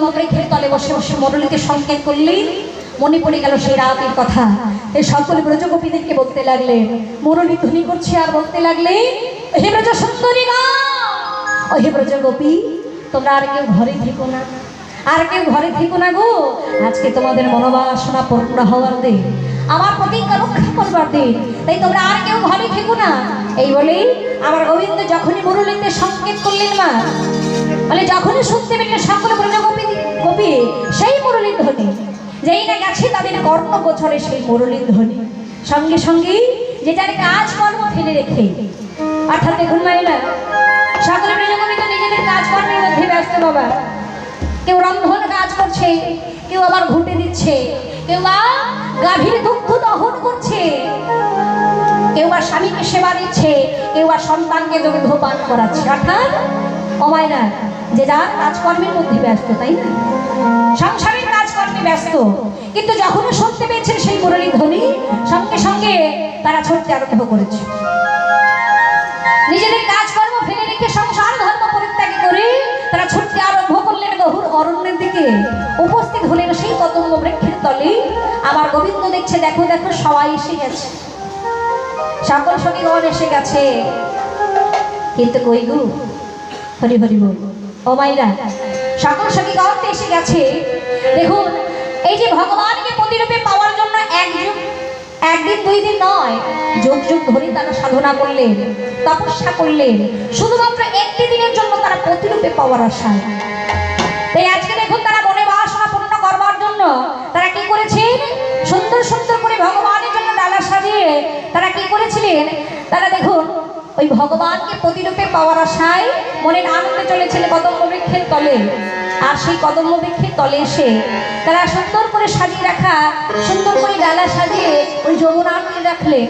কদম তলে বসে বসে মুরলিকে সংকেত করলেন মনে পড়ে গেল সেই রাতের কথা। এই সকল ব্রজগোপীদেরকে বলতে লাগলেন মুরলি ধ্বনি করছে আর বলতে লাগলে, হে ব্রজ সুন্দরী গা ও হে ব্রজগোপী, তোমরা আর কেউ ঘরে থেকো না। আর কেউ ঘরে থেকো না গো। আজকে তোমাদের মনোবাসনা পূর্ণ হওয়ার দিন। আমার প্রতিজ্ঞা রক্ষা করবার দিন। তাই তোমরা আর কেউ ঘরে থেকো না। এই বলেই আমার গোবিন্দ যখনই মুরলিতে সংকেত করলেন মা বলে, যখনই শুনতে পেলেন সকল ব্রজগোপী গোপী সেই মুরলীর ধ্বনি যেই না গেছে তাদের কর্ণ গোছরে সেই মুরলীর ধ্বনি সঙ্গে সঙ্গে যেটার কাজ কর্ম ফেলে রেখে, অর্থাৎ দেখুন মাইলা সকল ব্রজগোপী তো নিজেদের কাজকর্মের মধ্যে ব্যস্ত বাবা। কেউ রন্ধন কাজ করছে, কেউ আবার ঘুটে দিচ্ছে, কেউ বা গাভীর দুগ্ধ দহন করছে, কেউ বা স্বামীকে সেবা দিচ্ছে, কেউ বা সন্তানকে দুগ্ধ পান করাচ্ছে। অর্থাৎ অমায়না যে যার কাজকর্মের মধ্যে ব্যস্ত, তাই না? সংসারের কাজকর্মে ব্যস্ত। কিন্তু যখন শুনতে পেয়েছেন সেই মুরলী ধ্বনি সঙ্গে সঙ্গে তারা ছুটতে আরম্ভ করেছে। নিজেদের কাজকর্ম ফেলে রেখে সংসার, ধর্ম পরিত্যাগ করে তারা ছুটতে আরম্ভ করলেন গহুর অরণ্যের দিকে। উপস্থিত হলেন সেই কদম্ব বৃক্ষের তলে। আমার গোবিন্দ দেখছে, দেখো দেখো, সবাই এসে গেছে। সকল সখীগণ এসে গেছে। কিন্তু কই গু? হরি হরি বল। ও মাইরা সকল সখীগণ এসে গেছে। দেখুন, এই যে ভগবানকে প্রতিরূপে পাওয়ার জন্য এক একদিন, দুই দিন নয়, যুগ যুগ ধরে তারা সাধনা করলেন, তপস্যা করলেন। শুধুমাত্র একটি দিনের জন্য তারা প্রতিরূপে পাওয়ার আশায় তাই আজকে দেখুন তারা মনে বাসনা পূর্ণ করবার জন্য তারা কি করেছেন? সুন্দর সুন্দর করে ভগবানের জন্য ডালা সাজিয়ে তারা কি করেছিলেন? তারা দেখুন ওই ভগবানকে প্রতিরূপে পাওয়ার আশায় মনের আনন্দে চলেছিল কদম্ব বৃক্ষের তলে। আর সেই কদম্ব বৃক্ষের তলে এসে তারা সুন্দর করে সাজিয়ে রাখা, সুন্দর করে ডালা সাজিয়ে ওই যমুনা আনন্দে রাখলে।